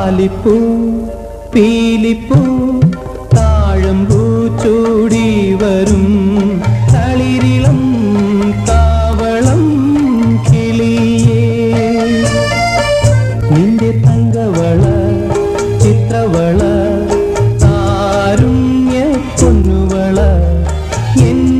താലിപ്പൂ പീലിപ്പൂ താഴമ്പൂ ചൂടി വരും. തളിരിളം താവളം കിളിയേ. നിന്റെ തങ്കവള ചിത്രവള താരുണ്യ പൊന്നുവള എൻ